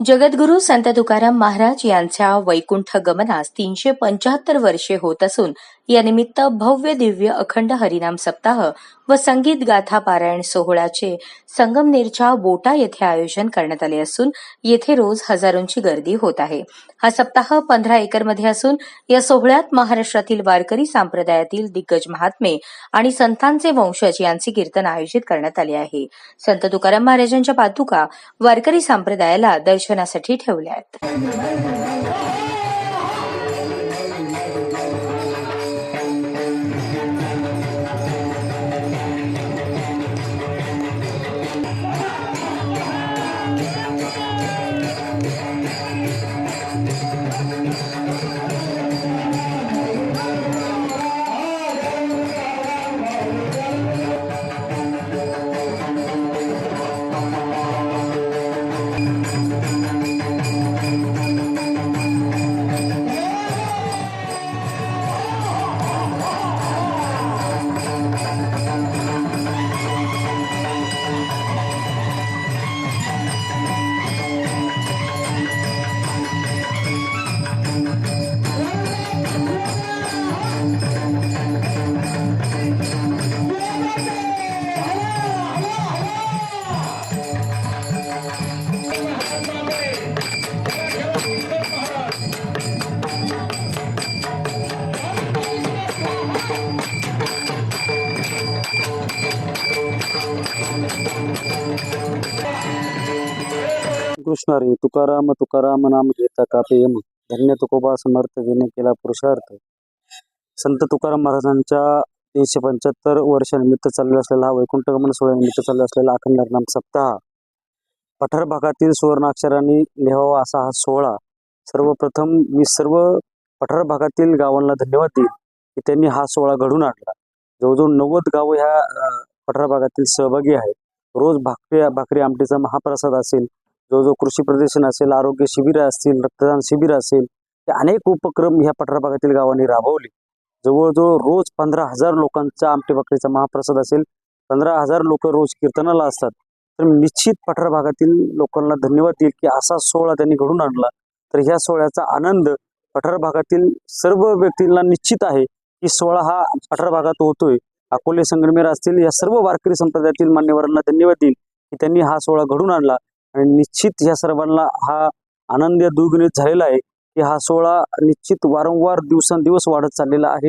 जगद्गुरू संत तुकाराम महाराज यांच्या वैकुंठ गमनास तीनशे पंचाहत्तर वर्षे होत असून यानिमित्त भव्य दिव्य अखंड हरिनाम सप्ताह व संगीत गाथा पारायण सोहळ्याचे संगमनेरच्या बोटा येथे आयोजन करण्यात आले असून येथे रोज हजारोंची गर्दी होत आहे. हा सप्ताह पंधरा एकरमध्ये असून या सोहळ्यात महाराष्ट्रातील वारकरी संप्रदायातील दिग्गज महात्मे आणि संतांचे वंशज यांचे कीर्तन आयोजित करण्यात आले आहे. संत तुकाराम महाराजांच्या पादुका वारकरी संप्रदायाला दर्शनासाठी ठेवल्या आहेत. कृष्णारी तुकाराम तुकाराम नाम घेता कापेयम धन्य तुकोबा समर्थ विने केला पुरुषार्थ. संत तुकाराम महाराजांच्या तीनशे पंच्याहत्तर वर्षानिमित्त चालू असलेला हा वैकुंठ गमन सोहळ्यानिमित्त चालू असलेला अखंड नाम सप्ताह. पठार भागातील सुवर्णाक्षरांनी लिहावा असा हा सोहळा सर्वप्रथम मी सर्व पठार भागातील गावांना धन्यवाद देईन की त्यांनी हा सोहळा घडून आणला. जवळजवळ नव्वद गावं ह्या पठार भागातील सहभागी आहेत. रोज भाकरी भाकरी आमटीचा महाप्रसाद असेल जवळजवळ कृषी प्रदर्शन असेल आरोग्य शिबिरं असतील रक्तदान शिबिर असेल हे अनेक उपक्रम ह्या पठार भागातील गावांनी राबवले. जवळजवळ रोज पंधरा हजार लोकांचा आमटी भाकरीचा महाप्रसाद असेल पंधरा हजार लोक रोज कीर्तनाला असतात. तर निश्चित पठार भागातील लोकांना धन्यवाद देईल की असा सोहळा त्यांनी घडून आणला. तर ह्या सोहळ्याचा आनंद पठार भागातील सर्व व्यक्तींना निश्चित आहे की सोहळा हा पठार भागात होतोय. अकोले संगमेर असतील या सर्व वारकरी संप्रदायातील मान्यवरांना धन्यवाद देईल की त्यांनी हा सोहळा घडून आणला. आणि निश्चित या सर्वांना हा आनंद दुर्गणित झालेला आहे की हा सोहळा निश्चित वारंवार दिवसांदिवस वाढत चाललेला आहे.